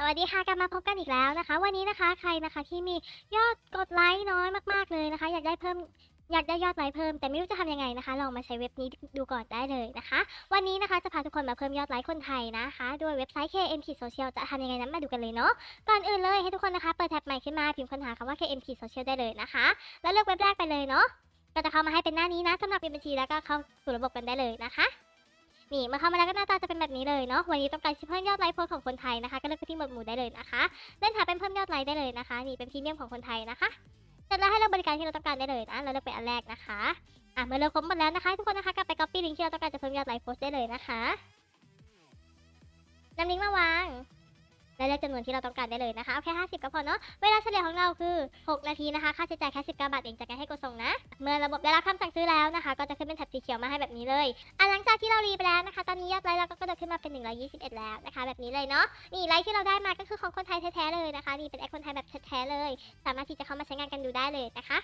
สวัสดีค่ะกลับมาพบกันอีกแล้วนะคะ วันนี้นะคะใครนะคะที่มียอดกดไลค์น้อยมากๆเลยนะคะ อยากได้เพิ่มอยากได้ยอดไลค์เพิ่มแต่ไม่รู้จะทำยังไงนะคะ ลองมาใช้เว็บนี้ดูก่อนได้เลยนะคะ วันนี้นะคะจะพาทุกคนมาเพิ่มยอดไลค์คนไทยนะคะด้วยเว็บไซต์ KM Social จะทำยังไงนั้นมาดูกันเลยเนาะก่อนอื่นเลยให้ทุกคนนะคะเปิดแท็บใหม่ขึ้นมาพิมพ์ค้นหาคำว่า KM Social ได้เลยนะคะ แล้วเลือกเว็บแรกไปเลยเนาะก็จะเข้ามาให้เป็นหน้านี้นะสำหรับปิดบัญชีแล้วก็เข้าสู่ระบบกันได้เลยนะคะ นี่มื่อเข้ามาแล้วก็หน้าตาจะเป็นแบบนี้เลยเนาะวันนี้ต้องการเพิ่มยอดไลค์โพสของคนไทยนะคะ ก็เลือกไปที่หมวดหมู่ได้เลยนะคะเล่นหาเป็นเพิ่มยอดไลค์ได้เลยนะคะ นี่เป็นพรีเมียมของคนไทยนะคะเสร็จแล้วให้เลือกบริการที่เราต้องการได้เลยนะเราเลือกเป็นอันแรกนะคะอะเมื่อเราครบหมดแล้วนะคะทุกคนนะคะกลับไป copy ลิงก์ที่เราต้องการจะเพิ่มยอดไลค์โพสได้เลยนะคะนำลิงก์มาวางและเลือกจำนวนที่เราต้องการได้เลยนะคะเอาแค่ 50 ก็พอเนาะเวลาเฉลี่ยของเราคือ 6 นาทีนะคะ ค่าใช้จ่ายแค่ 19 บาทเองจากการให้กดส่งนะ เมื่อระบบได้รับคำสั่งซื้อแล้วนะคะ ก็จะขึ้นเป็นแถบสีเขียวมาให้แบบนี้เลยอะหลังจากที่เรารีไปแล้วนะคะ ตอนนี้ยอดไลค์เราก็กระโดดขึ้นมาเป็น 121 แล้วนะคะ แบบนี้เลยเนาะนี่ไลค์ที่เราได้มาก็คือของคนไทยแท้ๆเลยนะคะนี่เป็นแอคคนไทยแบบแท้ๆเลย สามารถที่จะเข้ามาใช้งานกันดูได้เลยนะคะ